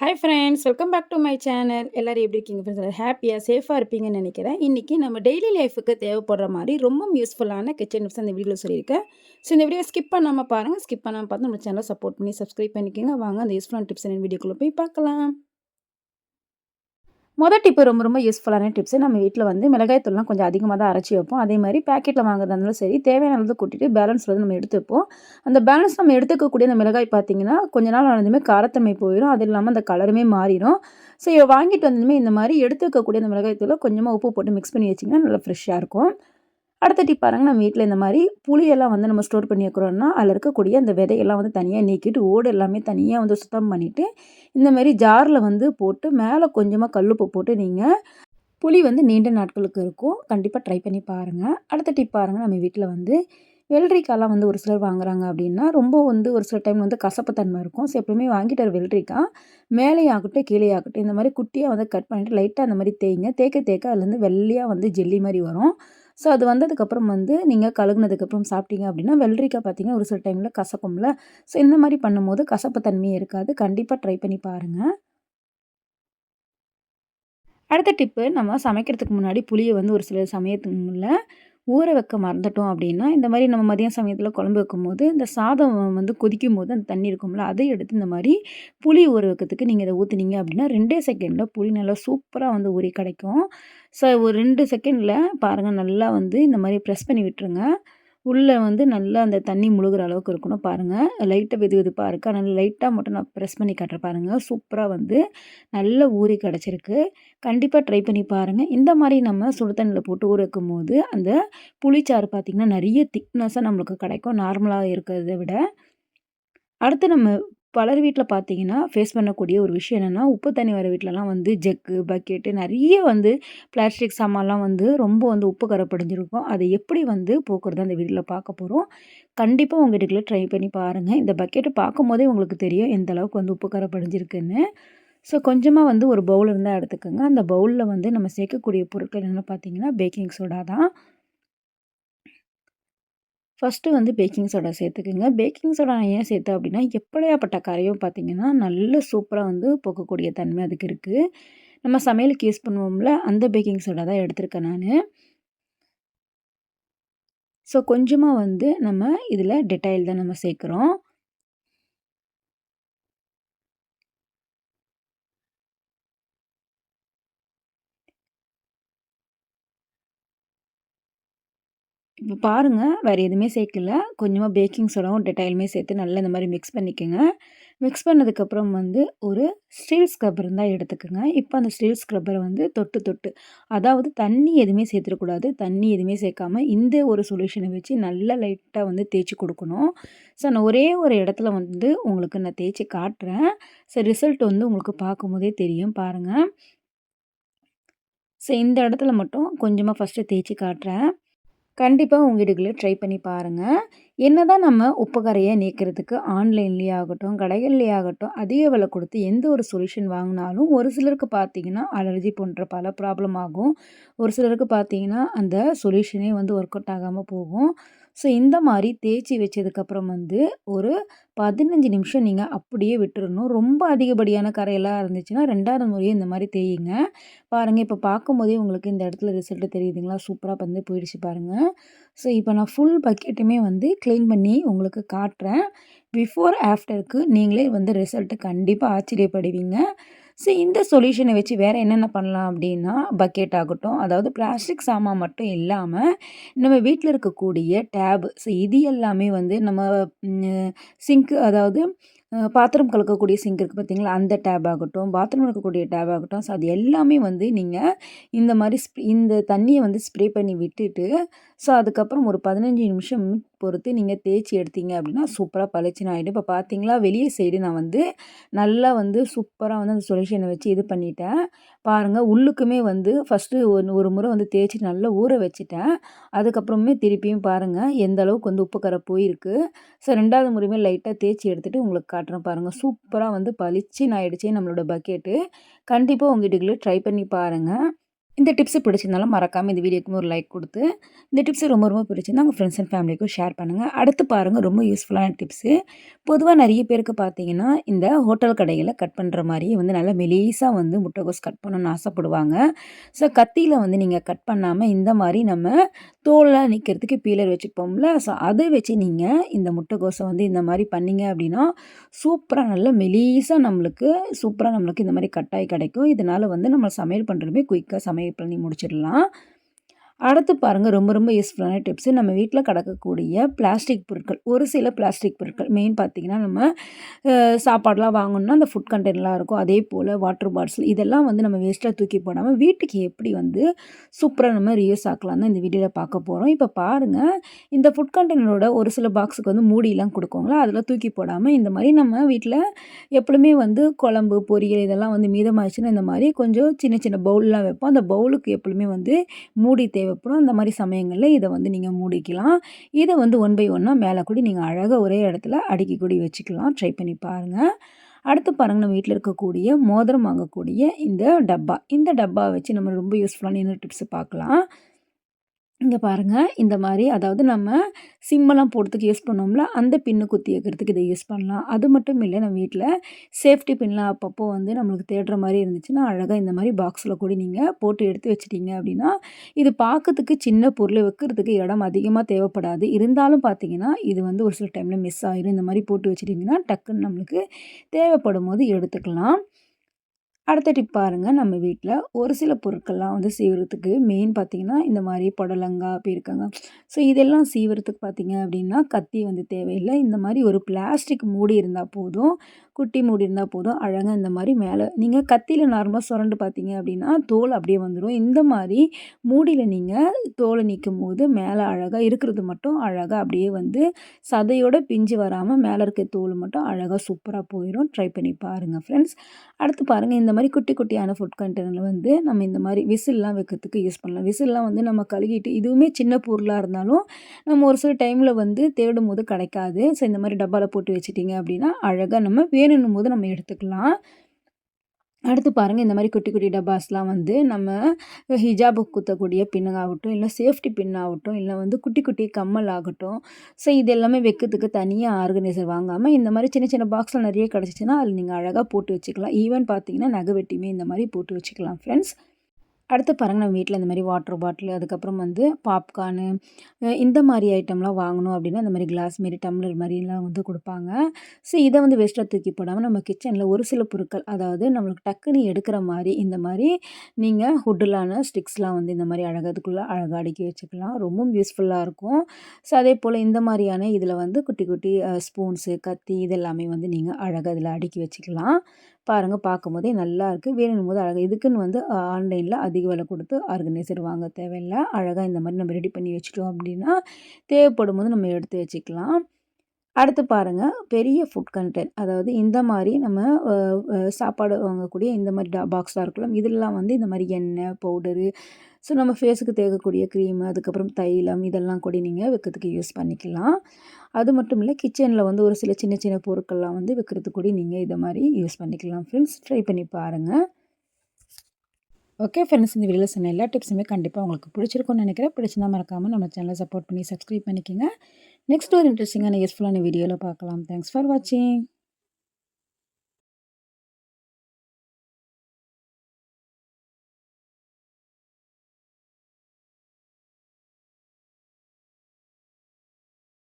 Hi friends welcome back to my channel எல்லோரும் எப்படி இருக்கீங்க? ஃப்ரெண்ட்ஸ் ஹாப்பியாக சேஃபாக இருப்பீங்கன்னு நினைக்கிறேன். இன்றைக்கி நம்ம டெய்லி லைஃபுக்கு தேவைப்படுற மாதிரி ரொம்ப யூஸ்ஃபுல்லான கிச்சன் டிப்ஸ் அந்த வீடியோவில் சொல்லியிருக்கேன். ஸோ இந்த வீடியோ ஸ்கிப் பண்ணாமல் பாருங்கள் ஸ்கிப் பண்ணாமல் பார்த்து நம்ம சேனலை சப்போர்ட் பண்ணி சப்ஸ்கிரைப் பண்ணிக்கோங்க. வாங்க அந்த யூஸ்ஃபுல்லான டிப்ஸ் வீடியோக்குள்ளே போய் பார்க்கலாம். மொதல் டிப்பு ரொம்ப ரொம்ப யூஸ்ஃபுல்லான டிப்ஸு நம்ம வீட்டில் வந்து மிளகாய் தூள்லாம் கொஞ்சம் அதிகமாக தான் அரைச்சி வைப்போம். அதே மாதிரி பேக்கெட்டில் வாங்குறதா இருந்தாலும் சரி அளவு கூட்டிட்டு பேலன்ஸ் வந்து நம்ம எடுத்துப்போம் அந்த பேலன்ஸ் நம்ம எடுத்துக்கக்கூடிய அந்த மிளகாய் பார்த்திங்கன்னா கொஞ்ச நாள் ஆனதுமே காரத்தன்மை போயிடும் அது இல்லாமல் அந்த கலருமே மாறிடும் ஸோ வாங்கிட்டு வந்ததுமே இந்த மாதிரி எடுத்துக்கக்கூடிய அந்த மிளகாய் தூளை கொஞ்சமாக உப்பு போட்டு மிக்ஸ் பண்ணி வச்சிங்கன்னா நல்லா ஃப்ரெஷ்ஷாக இருக்கும். அடுத்த டிப் பாருங்கள் நம்ம வீட்டில் இந்த மாதிரி புளியெல்லாம் வந்து நம்ம ஸ்டோர் பண்ணி வைக்கிறோம்னா அதில் இருக்கக்கூடிய அந்த விதையெல்லாம் வந்து தனியாக நீக்கிட்டு ஓடு எல்லாமே தனியாக வந்து சுத்தம் பண்ணிவிட்டு இந்தமாரி ஜாரில் வந்து போட்டு மேலே கொஞ்சமாக கல்லுப்பு போட்டு நீங்கள் புளி வந்து நீண்ட நாட்களுக்கு இருக்கும். கண்டிப்பாக ட்ரை பண்ணி பாருங்கள் அடுத்த டிப் பாருங்கள் நம்ம வீட்டில் வந்து வெள்ளரிக்காய்லாம் வந்து ஒரு சிலர் வாங்குறாங்க அப்படின்னா ரொம்ப வந்து ஒரு சில டைம் வந்து கசப்பு தன்மை இருக்கும். ஸோ எப்பவுமே வாங்கிட்டு வர வெள்ளரிக்காய் மேலே ஆகட்டும் கீழே ஆகட்டும் இந்த மாதிரி குட்டியாக வந்து கட் பண்ணிவிட்டு லைட்டாக அந்த மாதிரி தேய்ங்க தேக்க தேக்க அதுலேருந்து வெள்ளையாக வந்து ஜெல்லி மாதிரி வரும். ஸோ அது வந்ததுக்கப்புறம் வந்து நீங்கள் கழுகுனதுக்கப்புறம் சாப்பிட்டீங்க அப்படின்னா வெள்ளரிக்காய் பார்த்தீங்கன்னா ஒரு சில டைமில் கசக்கும்ல. ஸோ இந்த மாதிரி பண்ணும்போது கசப்பு தன்மையே இருக்காது. கண்டிப்பாக ட்ரை பண்ணி பாருங்கள் அடுத்த டிப்பு நம்ம சமைக்கிறதுக்கு முன்னாடி புளியை வந்து ஒரு சில சமயத்துங்களில் ஊற வைக்க மறந்துட்டோம் அப்படின்னா இந்த மாதிரி நம்ம மதியம் சமயத்தில் குழம்பு வைக்கும்போது இந்த சாதம் வந்து கொதிக்கும் போது அந்த தண்ணி இருக்கும்ல அதை எடுத்து இந்த மாதிரி புளி ஊற வைக்கிறதுக்கு நீங்கள் இதை ஊற்றுனீங்க அப்படின்னா ரெண்டே செகண்டில் புளி நல்லா சூப்பராக வந்து ஊறி கிடைக்கும். ஸோ ஒரு ரெண்டு செகண்டில் பாருங்கள் நல்லா வந்து இந்த மாதிரி ப்ரெஸ் பண்ணி விட்டுருங்க. உள்ளே வந்து நல்லா அந்த தண்ணி முழுகிற அளவுக்கு இருக்கணும் பாருங்கள் லைட்டாக வெது வெதுப்பாக இருக்குது அதனால் லைட்டாக மட்டும் நான் ப்ரெஸ் பண்ணி காட்டுறேன் பாருங்கள் சூப்பராக வந்து நல்ல ஊறி கிடச்சிருக்கு. கண்டிப்பாக ட்ரை பண்ணி பாருங்கள் இந்த மாதிரி நம்ம சுடு தண்ணியில் போட்டு ஊற வைக்கும் போது அந்த புளிச்சாறு பார்த்திங்கன்னா நிறைய திக்னஸாக நம்மளுக்கு கிடைக்கும். நார்மலாக இருக்கிறத விட. அடுத்து நம்ம பலர் வீட்டில் பார்த்தீங்கன்னா ஃபேஸ் பண்ணக்கூடிய ஒரு விஷயம் என்னென்னா உப்பு தண்ணி வர வீட்டிலலாம் வந்து ஜக்கு பக்கெட்டு நிறைய வந்து பிளாஸ்டிக் சாமான்லாம் வந்து ரொம்ப வந்து உப்பு கரப்படைஞ்சிருக்கும் அதை எப்படி வந்து போக்குறது அந்த வீட்டில் பார்க்க போகிறோம் கண்டிப்பாக உங்கள் வீட்டுக்குள்ளே ட்ரை பண்ணி பாருங்கள் இந்த பக்கெட்டு பார்க்கும் போதே உங்களுக்கு தெரியும் எந்த அளவுக்கு வந்து உப்பு கரப்படைஞ்சிருக்குன்னு ஸோ கொஞ்சமாக வந்து ஒரு பவுல் இருந்தால் எடுத்துக்கோங்க. அந்த பவுலில் வந்து நம்ம சேர்க்கக்கூடிய பொருட்கள் என்னென்னு பார்த்தீங்கன்னா பேக்கிங் சோடா தான். ஃபஸ்ட்டு வந்து பேக்கிங் சோடா சேர்த்துக்குங்க. பேக்கிங் சோடா நான் ஏன் சேர்த்தேன் அப்படின்னா எப்படியாப்பட்ட கரையும் பார்த்திங்கன்னா நல்ல சூப்பராக வந்து போக்கக்கூடிய தன்மை அதுக்கு இருக்குது நம்ம சமையலுக்கு யூஸ் பண்ணுவோம்ல அந்த பேக்கிங் சோடா தான் எடுத்திருக்கேன் நான். ஸோ கொஞ்சமாக வந்து நம்ம இதில் டெட்டாயில் தான் நம்ம சேர்க்குறோம். இப்போ பாருங்கள் வேறு எதுவுமே சேர்க்கல. கொஞ்சமாக பேக்கிங் சோடாவும் டெட்டாயிலுமே சேர்த்து நல்லா இந்த மாதிரி மிக்ஸ் பண்ணிக்கோங்க. மிக்ஸ் பண்ணதுக்கப்புறம் வந்து ஒரு ஸ்டீல் ஸ்க்ரப்பர் இருந்தால் எடுத்துக்கோங்க. இப்போ அந்த ஸ்டீல் ஸ்க்ரப்பரை வந்து தொட்டு தொட்டு. அதாவது தண்ணி எதுவுமே சேர்த்துடக்கூடாது. தண்ணி எதுவுமே சேர்க்காம இந்த ஒரு சொல்யூஷனை வச்சு நல்லா லைட்டாக வந்து தேய்ச்சி கொடுக்கணும். ஸோ நான் ஒரே ஒரு இடத்துல வந்து உங்களுக்கு நான் தேய்ச்சி காட்டுறேன். ஸோ ரிசல்ட் வந்து உங்களுக்கு பார்க்கும்போதே தெரியும். பாருங்கள் ஸோ இந்த இடத்துல மட்டும் கொஞ்சமாக ஃபஸ்ட்டு தேய்ச்சி காட்டுறேன். கண்டிப்பாக உங்கள் வீடுகளில் ட்ரை பண்ணி பாருங்கள் என்ன தான் நம்ம உப்பு கரையை நீக்கிறதுக்கு ஆன்லைன்லேயே ஆகட்டும் கடைகள்லேயே ஆகட்டும் அதிக விலை கொடுத்து எந்த ஒரு சொல்யூஷன் வாங்கினாலும் ஒரு சிலருக்கு பார்த்தீங்கன்னா அலர்ஜி போன்ற பல ப்ராப்ளம் ஆகும். ஒரு சிலருக்கு பார்த்தீங்கன்னா அந்த சொல்யூஷனே வந்து ஒர்க் அவுட் ஆகாமல் போகும். ஸோ இந்த மாதிரி தேய்ச்சி வச்சதுக்கப்புறம் வந்து ஒரு பதினஞ்சு நிமிஷம் நீங்கள் அப்படியே விட்டுறணும். ரொம்ப அதிகப்படியான கரையெல்லாம் இருந்துச்சுன்னா ரெண்டாவது முறையும் இந்த மாதிரி தேயுங்க. பாருங்கள் இப்போ பார்க்கும்போதே உங்களுக்கு இந்த இடத்துல ரிசல்ட்டு தெரியுதுங்களா? சூப்பராக வந்து போயிடுச்சு பாருங்கள் ஸோ இப்போ நான் ஃபுல் பக்கெட்டுமே வந்து க்ளீன் பண்ணி உங்களுக்கு காட்டுறேன். பிஃபோர் ஆஃப்டருக்கு நீங்களே வந்து ரிசல்ட்டு கண்டிப்பாக ஆச்சரியப்படுவீங்க. ஸோ இந்த சொல்யூஷனை வச்சு வேறு என்னென்ன பண்ணலாம் அப்படின்னா பக்கெட் ஆகட்டும் அதாவது பிளாஸ்டிக் சாமான் மட்டும் இல்லாமல் நம்ம வீட்டில் இருக்கக்கூடிய டேப் ஸோ இது எல்லாமே வந்து நம்ம சிங்க்கு அதாவது பாத்திரம் கலக்கக்கூடிய சிங்க் இருக்குது பார்த்தீங்களா அந்த டேப் ஆகட்டும் பாத்ரூம் இருக்கக்கூடிய டேப் ஆகட்டும். ஸோ அது எல்லாமே வந்து நீங்கள் இந்த மாதிரி ஸ்ப் இந்த தண்ணியை வந்து ஸ்ப்ரே பண்ணி விட்டுட்டு ஸோ அதுக்கப்புறம் ஒரு பதினஞ்சு நிமிஷம் பொறுத்து நீங்கள் தேய்ச்சி எடுத்தீங்க அப்படின்னா சூப்பராக பளிச்சுன்னு ஆகிடும் இப்போ பார்த்தீங்களா வெளியே சைடு நான் வந்து நல்லா வந்து சூப்பராக வந்து அந்த சொல்யூஷனை வச்சு இது பண்ணிட்டேன். பாருங்கள் உள்ளுக்குமே வந்து ஃபஸ்ட்டு ஒன்று ஒரு முறை வந்து தேய்ச்சி நல்லா ஊற வச்சுட்டேன். அதுக்கப்புறமே திருப்பியும் பாருங்கள் எந்த அளவுக்கு வந்து உப்பு கரை போயிருக்கு. ஸோ ரெண்டாவது முறையுமே லைட்டாக தேய்ச்சி எடுத்துகிட்டு உங்களுக்கு காட்டுறேன் பாருங்கள் சூப்பராக வந்து பளிச்சுன்னு ஆயிடுச்சு நம்மளோட பக்கெட்டு கண்டிப்பாக உங்கள் வீட்டுக்குள்ளே ட்ரை பண்ணி பாருங்கள் இந்த டிப்ஸு பிடிச்சிருந்தாலும் மறக்காமல் இந்த வீடியோக்கு ஒரு லைக் கொடுத்து இந்த டிப்ஸு ரொம்ப ரொம்ப பிடிச்சிருந்தா உங்கள் ஃப்ரெண்ட்ஸ் அண்ட் ஃபேமிலிக்கும் ஷேர் பண்ணுங்கள் அடுத்து பாருங்கள் ரொம்ப யூஸ்ஃபுல்லான டிப்ஸு பொதுவாக நிறைய பேருக்கு பார்த்தீங்கன்னா இந்த ஹோட்டல் கடையில் கட் பண்ணுற மாதிரி வந்து நல்லா மெலீஸாக வந்து முட்டைகோஸ் கட் பண்ணணும்னு ஆசைப்படுவாங்க. ஸோ கத்தியில் வந்து நீங்கள் கட் பண்ணாமல் இந்த மாதிரி நம்ம தோலில் நிற்கிறதுக்கு பீலர் வச்சுப்போம்ல. ஸோ அதை வச்சு நீங்கள் இந்த முட்டைகோஸை வந்து இந்த மாதிரி பண்ணிங்க அப்படின்னா சூப்பராக நல்ல மெலீஸாக நம்மளுக்கு சூப்பராக நம்மளுக்கு இந்த மாதிரி கட்டாய் கிடைக்கும். இதனால் வந்து நம்ம சமையல் பண்ணுறதுமே குயிக்காக சமையல் பண்ணி முடிச்சிடலாம். அடுத்து பாருங்கள் ரொம்ப ரொம்ப யூஸ்ஃபுல்லான டிப்ஸு நம்ம வீட்டில் கிடக்கக்கூடிய பிளாஸ்டிக் பொருட்கள் ஒரு சில பிளாஸ்டிக் பொருட்கள். மெயின் பார்த்திங்கன்னா நம்ம சாப்பாடெலாம் வாங்கணும்னா அந்த ஃபுட் கண்டெய்னர்லாம் இருக்கும். அதே போல் வாட்டர் பாட்டில் இதெல்லாம் வந்து நம்ம வேஸ்ட்டாக தூக்கி போடாமல் வீட்டுக்கு எப்படி வந்து சூப்பராக நம்ம ரியூஸ் ஆக்கலாம் தான் இந்த வீடியோவில் பார்க்க போகிறோம் இப்போ பாருங்கள் இந்த ஃபுட் கண்டெய்னரோட ஒரு சில பாக்ஸுக்கு வந்து மூடியெலாம் கொடுக்கோங்களா? அதில் தூக்கி போடாமல் இந்த மாதிரி நம்ம வீட்டில் எப்பவுமே வந்து குழம்பு பொரியல் இதெல்லாம் வந்து மீதமாகிடுச்சுன்னா இந்த மாதிரி கொஞ்சம் சின்ன சின்ன பவுல்லாம் வைப்போம். அந்த பவுலுக்கு எப்பவுமே வந்து மூடி தேவை தேவைப்படும். அந்த மாதிரி சமயங்களில் இதை வந்து நீங்கள் மூடிக்கலாம். இதை வந்து ஒன் பை ஒன்னாக மேலே கூடி நீங்கள் அழகாக ஒரே இடத்துல அடுக்கி கூடி வச்சுக்கலாம். ட்ரை பண்ணி பாருங்கள் அடுத்து பாருங்கள் நம்ம வீட்டில் இருக்கக்கூடிய மோதிரம் வாங்கக்கூடிய இந்த டப்பா. இந்த டப்பா வச்சு நம்ம ரொம்ப யூஸ்ஃபுல்லான இன்னொரு டிப்ஸ் பார்க்கலாம். இங்கே பாருங்கள் இந்த மாதிரி அதாவது நம்ம சிம்மெல்லாம் போடுறதுக்கு யூஸ் பண்ணோம்ல அந்த பின்னு குத்தி வைக்கிறதுக்கு இதை யூஸ் பண்ணலாம். அது மட்டும் இல்லை நம்ம வீட்டில் சேஃப்டி பின்லாம் அப்பப்போ வந்து நம்மளுக்கு தேடுற மாதிரி இருந்துச்சுன்னா அழகாக இந்த மாதிரி பாக்ஸில் கூட நீங்கள் போட்டு எடுத்து வச்சிட்டிங்க அப்படின்னா இது பார்க்கறதுக்கு சின்ன பொருளை வைக்கிறதுக்கு இடம் அதிகமாக தேவைப்படாது. இருந்தாலும் பார்த்தீங்கன்னா இது வந்து ஒரு சில டைமில் மிஸ் ஆகிரும் இந்த மாதிரி போட்டு வச்சிட்டிங்கன்னா டக்குன்னு நம்மளுக்கு தேவைப்படும் போது எடுத்துக்கலாம். அடுத்த டிப் பாருங்கள் நம்ம வீட்டில் ஒரு சில பொருட்கள்லாம் வந்து சீவுறதுக்கு மெயின் பார்த்திங்கன்னா இந்த மாதிரி புடலங்கா பீர்க்கங்காய் ஸோ இதெல்லாம் சீவுறதுக்கு பார்த்திங்க அப்படின்னா கத்தி வந்து தேவையில்லை. இந்த மாதிரி ஒரு பிளாஸ்டிக் மூடி இருந்தால் போதும். குட்டி மூடி இருந்தால் போதும். அழகாக இந்த மாதிரி மேலே நீங்கள் கத்தியில் நார்மலாக சுரண்டு பார்த்தீங்க அப்படின்னா தோல் அப்படியே வந்துடும் இந்த மாதிரி மூடியில் நீங்கள் தோலை நிற்கும் போது மேலே அழகாக இருக்கிறது மட்டும் அழகாக அப்படியே வந்து சதையோட பிஞ்சு வராமல் மேலே இருக்க தோல் மட்டும் அழகாக சூப்பராக போயிடும் ட்ரை பண்ணி பாருங்கள் ஃப்ரெண்ட்ஸ் அடுத்து பாருங்கள் இந்த மாதிரி குட்டி குட்டியான ஃபுட் கண்டெய்னரில் வந்து நம்ம இந்த மாதிரி விசில்லாம் வைக்கிறதுக்கு யூஸ் பண்ணலாம். விசில்லாம் வந்து நம்ம கழுகிட்டு இதுவுமே சின்ன பொருளாக இருந்தாலும் நம்ம ஒரு சில டைமில் வந்து தேடும் போது கிடைக்காது. ஸோ இந்த மாதிரி டப்பாவில் போட்டு வச்சுட்டிங்க அப்படின்னா அழகாக நம்ம வேணும்னும் போது நம்ம எடுத்துக்கலாம். அடுத்து பாருங்கள் இந்த மாதிரி குட்டி குட்டி டப்பாஸ்லாம் வந்து நம்ம ஹிஜாபு குத்தக்கூடிய பின்னாகட்டும் இல்லை சேஃப்டி பின்னாகட்டும் இல்லை வந்து குட்டி குட்டி கம்மல் ஆகட்டும் ஸோ இது எல்லாமே வைக்கிறதுக்கு தனியாக ஆர்கனைசர் வாங்காமல் இந்த மாதிரி சின்ன சின்ன பாக்ஸில் நிறைய கிடச்சிச்சின்னா அதில் நீங்கள் அழகாக போட்டு வச்சுக்கலாம். ஈவன் பார்த்தீங்கன்னா நகை வெட்டியுமே இந்த மாதிரி போட்டு வச்சுக்கலாம் ஃப்ரெண்ட்ஸ் அடுத்து பாருங்கள் நம்ம வீட்டில் இந்த மாதிரி வாட்டர் பாட்டில் அதுக்கப்புறம் வந்து பாப்கார்னு இந்த மாதிரி ஐட்டம்லாம் வாங்கணும் அப்படின்னா இந்த மாதிரி கிளாஸ் மாரி டம்ளர் மாதிரிலாம் வந்து கொடுப்பாங்க. ஸோ இதை வந்து வேஸ்ட்டாக தூக்கி போடாமல் நம்ம கிச்சனில் ஒரு சில பொருட்கள் அதாவது நம்மளுக்கு டக்குன்னு எடுக்கிற மாதிரி இந்த மாதிரி நீங்கள் ஹுட்டிலான ஸ்டிக்ஸ்லாம் வந்து இந்த மாதிரி அழகதுக்குள்ளே அழகாக அடுக்கி வச்சுக்கலாம். ரொம்பவும் யூஸ்ஃபுல்லாக இருக்கும். ஸோ அதே போல் இந்த மாதிரியான இதில் வந்து குட்டி குட்டி ஸ்பூன்ஸு கத்தி இதெல்லாமே வந்து நீங்கள் அழகாக இதில் அடுக்கி வச்சுக்கலாம். பாருங்கள் பார்க்கும்போதே நல்லாயிருக்கு இருக்குது வேணும் போது அழகாக இதுக்குன்னு வந்து ஆன்லைனில் அதிக விலை கொடுத்து ஆர்கனைசர் வாங்க தேவையில்லை. அழகாக இந்த மாதிரி நம்ம ரெடி பண்ணி வச்சுட்டோம் அப்படின்னா தேவைப்படும் போது நம்ம எடுத்து வச்சுக்கலாம். அடுத்து பாருங்கள் பெரிய ஃபுட் கண்டென்ட் அதாவது இந்த மாதிரி நம்ம சாப்பாடு வாங்கக்கூடிய இந்த மாதிரி டா பாக்ஸாக இருக்கலாம். இதெல்லாம் வந்து இந்த மாதிரி எண்ணெய் பவுடரு ஸோ நம்ம ஃபேஸுக்கு தேக்கக்கூடிய க்ரீமு அதுக்கப்புறம் தைலம் இதெல்லாம் கூட நீங்கள் வைக்கிறதுக்கு யூஸ் பண்ணிக்கலாம். அது மட்டும் இல்லை கிச்சனில் வந்து ஒரு சில சின்ன சின்ன பொருட்கள்லாம் வந்து வைக்கிறதுக்கு கூட நீங்கள் இதை மாதிரி யூஸ் பண்ணிக்கலாம். ஃப்ரெண்ட்ஸ் ட்ரை பண்ணி பாருங்கள் ஓகே ஃப்ரெண்ட்ஸ் இந்த வீடியோவில் சொன்ன எல்லா டிப்ஸுமே கண்டிப்பாக உங்களுக்கு பிடிச்சிருக்கும்னு நினைக்கிறேன். பிடிச்சிருந்தா மறக்காமல் நம்ம சேனலை சப்போர்ட் பண்ணி சப்ஸ்கிரைப் பண்ணிக்கோங்க. நெக்ஸ்ட் ஒரு இன்ட்ரெஸ்டிங்கான யூஸ்ஃபுல்லான வீடியோவில் பார்க்கலாம். தேங்க்ஸ் ஃபார் வாட்சிங்